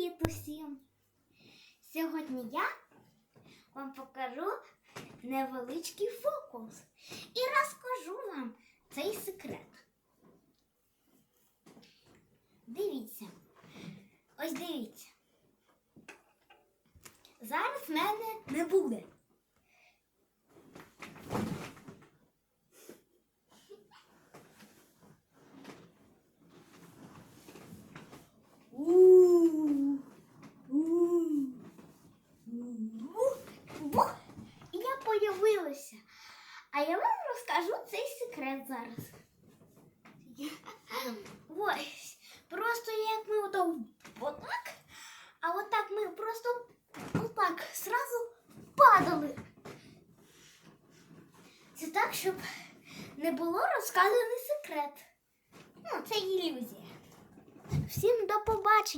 Привіт усім! Сьогодні я вам покажу невеличкий фокус і розкажу вам цей секрет. Дивіться, ось дивіться. Зараз в мене не буде. Бух! І я появилася. А я вам розкажу цей секрет зараз. Ось. Просто як ми ото отак, а отак ми просто отак зразу падали. Це так, щоб не було розказаний секрет. Ну, це ілюзія.